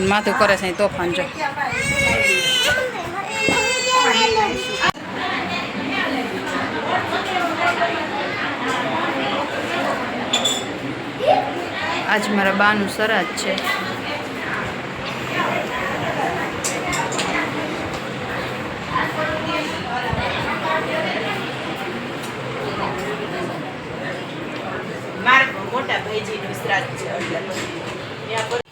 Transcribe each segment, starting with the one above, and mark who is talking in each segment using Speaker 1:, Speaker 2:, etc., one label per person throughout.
Speaker 1: માથું કરે છે તોફાન જો. આજ મારા બાનું સરાજ છે.
Speaker 2: મોટા ભાઈજી નું શ્રાદ્ધ છે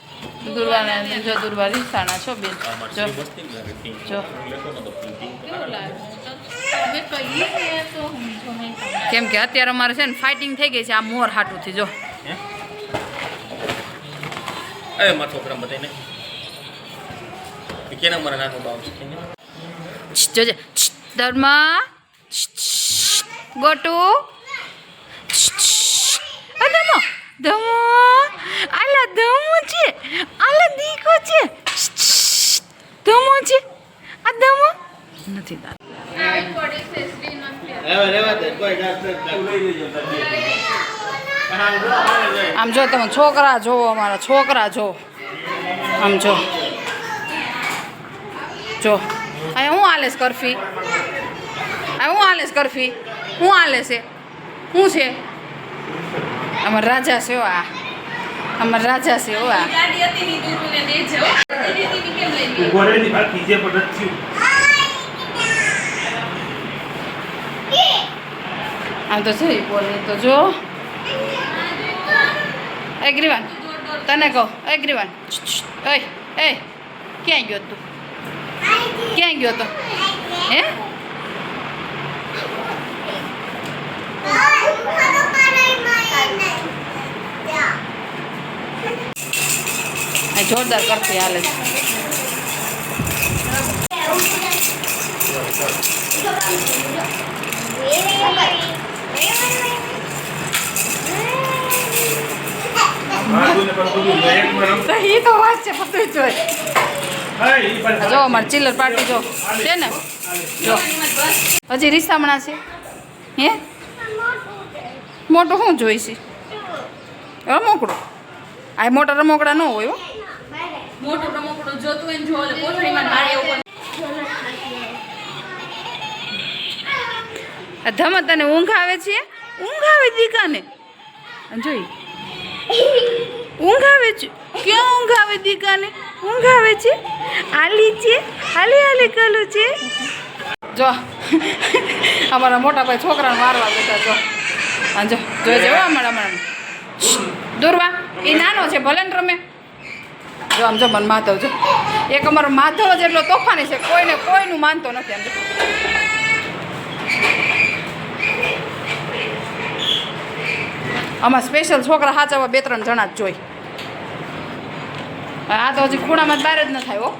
Speaker 1: દુર્વાને જો દુર્વા રીસાણા છો બેન. જો. જો. કેમ કે અત્યારે અમારે છે ને ફાઇટિંગ થઈ ગઈ છે આ મોર હાટુથી જો.
Speaker 3: અરે મારા છોકરા બતાવીને કેના મારા નાનો બાવ
Speaker 1: જોજે. ધર્મા. ગોટુ. છ, ધમો આલા ધમો છે આલા દીકો છે છ, છ, આ દમો નથી દાદા આમ જો તમે છોકરા જોવો અમારા છોકરા જો આમ જો જો અહીંયા હું આલેસ કરફી આ હું આલેસ કરફી હું આલેસે છે શું છે અમાર રાજા છે આ. અમાર રાજા છે આ. આમ તો છે બોલે તો જો. એગ્રીવાન તને કહો એગ્રીવાન ઓય એ ક્યાં ગયો તું? ક્યાં ગયો તો? હે? જોરદાર કરતી હાલે છે. તો વાત છે બધું જોઈ
Speaker 4: હા
Speaker 1: જો, અમારે ચિલ્લર પાર્ટી જો. છે ને? જો. હજી રીસામણા છે. હે? મોટું શું જોઈશે? રમોકડું? આ મોટા રમકડા ન હોય હો.
Speaker 2: મોટું રમકડું જોતું હોય ને જો મારે એવું
Speaker 1: ધમ તને ઊંઘ આવે છે? ઊંઘ આવે દીકાને. જોઈ. ઊંઘ આવે છે? ક્યાં ઊંઘ આવે દીકાને? ઊંઘ આવે છે? આલી છે? હાલી હાલી કલું છે? જો. અમારા મોટા ભાઈ છોકરાને મારવા બેઠા જો. હા, જો. જોઈ જવા અમારા અમારા દુર્વા. એ નાનો છે, ભલે રમે. જો આમ જો મને માધવ જો. એક અમારો માધવ જ એટલો તોફાની છે, કોઈને કોઈનું માનતો નથી આમ આમાં સ્પેશિયલ છોકરા સાચવવા બે ત્રણ જણા જ જોઈ. આ તો હજી ખૂણામાં બહાર જ ન થાય હો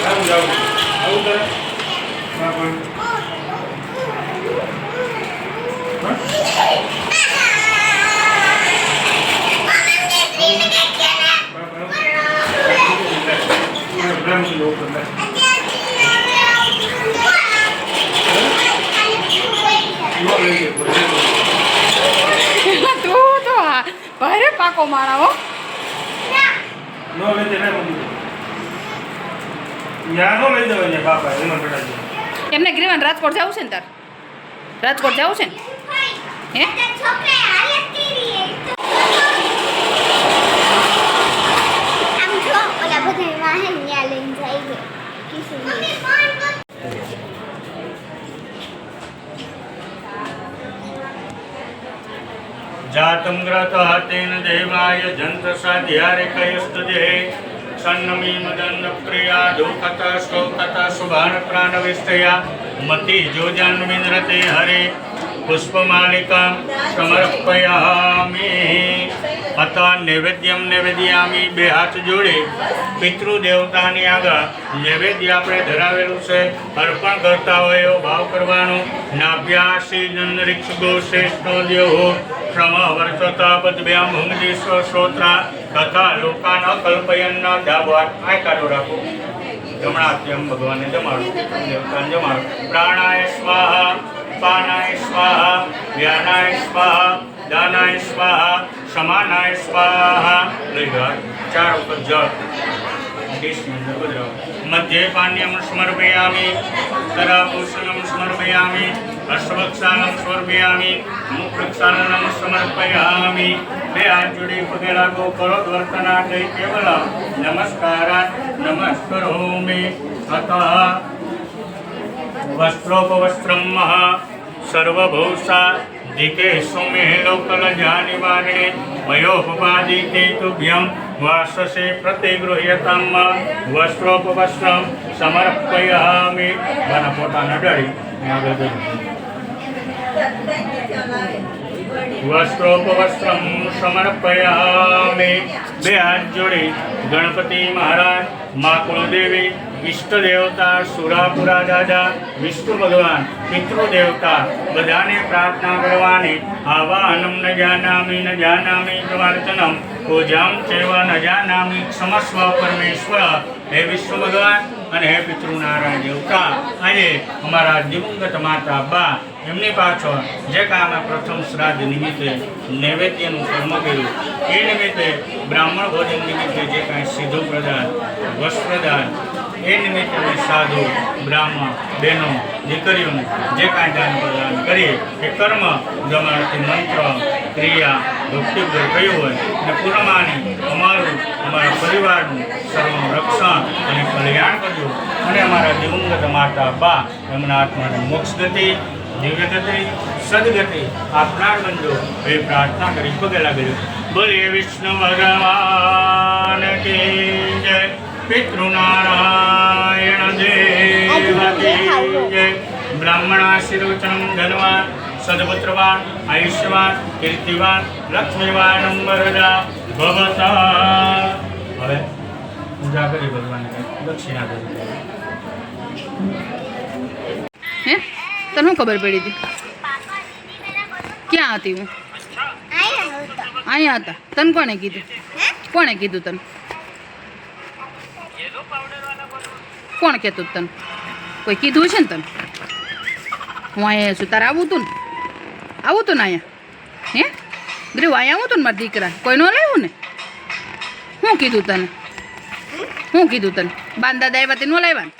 Speaker 4: આવું જાવું આવું કરે હા પણ
Speaker 1: તું તો હા ભારે પાકો મારા હો.
Speaker 4: નો લઈ જાય યા નો લઈ જવાય બાપા એમાં કડાજી
Speaker 1: એમને ગ્રીવાન રાજકોટ જવું છે ને તાર? રાજકોટ જવું છે ને? હે?
Speaker 5: આમ જો ઓલા બધા વાહન ન્યા લઈને જાય છે કિશોરી
Speaker 6: जातं ग्रतः तेन देवाय जन्तसाध्यारे कयस्तुजे सन्नमीमदन्नप्रिया दुःखता शोकता शुभानप्राणविष्टया मति जोजान्विन्द्रते हरे पुष्पमालिकां समर्पयामि અત નૈવેદ્યમ નૈવેદ્યામી બે હાથ જોડે પિતૃ દેવતાની આગળ નૈવેદ્ય આપણે ધરાવેલું છે. અર્પણ કરતા હોય એવો ભાવ કરવાનો. નાભ્યાસી નંદરીક્ષ ગોશ્રેષ્ઠ દેવો. શ્રમ વર્ચતા પદભ્યામ હુંગદીશ્વ શ્રોત્રા. તથા લોકાન કલ્પયન દાભવાત આ કાઢો રાખો. જમણા તેમ ભગવાનને જમાડો. દેવતાને જમાડો. પ્રાણાય સ્વાહા, પાનાય સ્વાહા, વ્યાનાય સ્વાહા દાનાય સ્વાહા, સમાનાય સ્વાહા. લઈ ગયા ચાર ઉપર જળ. મધ્ય પાન્યમ સ્મર્પયામિ તરાભૂષણમ સ્મર્પયામિ અશ્વક્ષાલમ સ્મર્પયામિ મુખક્ષાલનમ સમર્પયામિ. બે હાથ જોડી પગે લાગો કરો વર્તના કઈ કેવલ? નમસ્કારા, નમસ્કરોમિ. અતઃ વસ્ત્રોપવસ્ત્રમ સર્વભૂષા સુમે લોકલજાનિવારિણે મયોપવાદિતે તુભ્યં વાસસે પ્રતિગૃહ્યતામ વસ્ત્રોપવસ્ત્રમ સમર્પયામિ મારા પોતાના ડળી મેં આગળ. વસ્ત્રોપવસ્ત્રમ સમર્પયામિ બે હાથ જોડી ગણપતિ મહારાજ મા કુળદેવી ઈષ્ટ દેવતા સુરાપુરા દાદા, વિષ્ણુ ભગવાન પિતૃ દેવતા બધાને પ્રાર્થના કરવાની આવાહનમ ન જાનામી ન જાનામી પ્રવાર્ચનમ પૂજામ સેવા ન જાનામી સમસ્વ પરમેશ્વર, હે વિષ્ણુ ભગવાન અને હે પિતૃનારાયણ દેવતા. આજે અમારા દિવંગત માતા બા, એમની પાછળ જે કામે પ્રથમ શ્રાદ્ધ નિમિત્તે નૈવેદ્યનું કર્મ કર્યું, એ નિમિત્તે બ્રાહ્મણ ભોજન નિમિત્તે જે કાંઈ સીધું પ્રદાન વસ્ત્રદાન એ નિમિત્તે અમે સાધુ, બ્રાહ્મણ, બહેનો, દીકરીઓને જે કાંઈ દાન પ્રદાન કરીએ, એ કર્મ, જમાડતી મંત્ર, ક્રિયા ભક્તિભર કયું હોય, અને પૂર્ણમાની અમારું, અમારા પરિવારનું સર્વનું રક્ષણ અને કલ્યાણ કર્યું અને અમારા દિવંગત માતા, બા, એમના આત્માને મોક્ષ ગતિ, દિવ્ય ગતિ, સદગતિ આપનાર બંધો એ પ્રાર્થના કરી પગે લાગેલું બોલીએ, વિષ્ણુ ભગવાન કે જય. પિતૃનારાયણ દેવ બ્રાહ્મણા શિરોચન ધનવાન સદપુત્રવાન આયુષ્યવાન કીર્તિવાન લક્ષ્મીવાન વરદા ભવતા હવે પૂજા કરી ભગવાનને દક્ષિણા કરી
Speaker 1: હે? તને ખબર પડી હતી? ક્યાં હતી હું? અહીંયા હતા. તને કોણે કીધું? કોણે કીધું તને? કોણ કહેતું તને? કોઈ કીધું છે ને તને? હું અહીંયા છું તારે આવું તું ને? આવું તું ને અહીંયા? હે? ગ્રીવ અહીંયા આવું તું ને મારા દીકરા? કોઈ ન લાવ્યું ને? શું કીધું તને? શું કીધું તને? બાન દાદા આવ્યા તે ન લાવ્યા ને?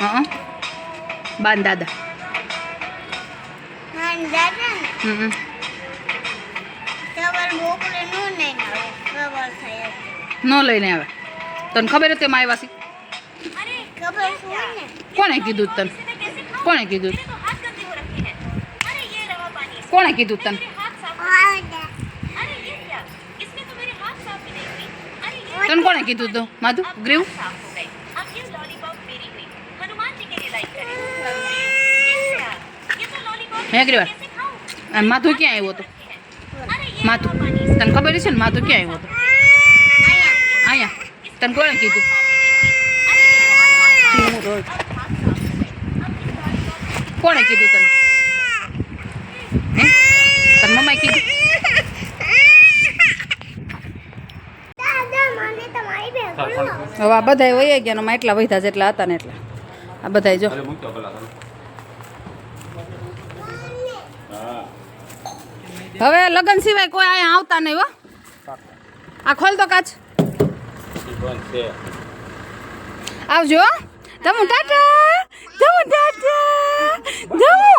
Speaker 1: હં બાન દાદા.
Speaker 5: હા દાદા ને?
Speaker 1: હમનું લઈને આવે. તને ખબર હતી એમાં આવ્યા છે? કોણે કીધું તને કોણે કીધું કોણે કીધું તને તને કોણે કીધું તું માધુ ગ્રીવ હે ગ્રીવા આ માધુ ક્યાં આવ્યો હતો માધુ તને ખબર છે ને માધુ ક્યાં આવ્યો હતો અહીંયા તને કોણે કીધું કોણે કીધું તને? તને મમ્માએ કીધું? હવે આ બધા વહી ગયા એમાં એટલા વધ્યા જેટલા હતા ને એટલા. આ બધા જો. હવે લગ્ન સિવાય કોઈ અહીંયા આવતા નહીં હો. આ ખોલ તો કાચ. આવજો હો. ધમુ ટાટા! ધમુ ટાટા! ધમુ!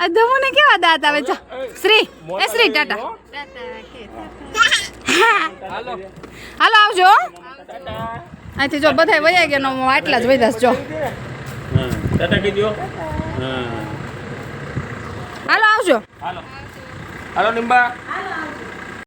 Speaker 1: આ ધમુને કેવા દાંત આવે? છે શ્રી. એ શ્રી ટાટા. હાલો આવજો. અહીંથી જો બધા વયા ગયા ને હું આટલા જ છે, જો.
Speaker 6: ટાટા કીધું?
Speaker 1: હાલો આવજો.
Speaker 3: હાલો. હાલો નિંબા.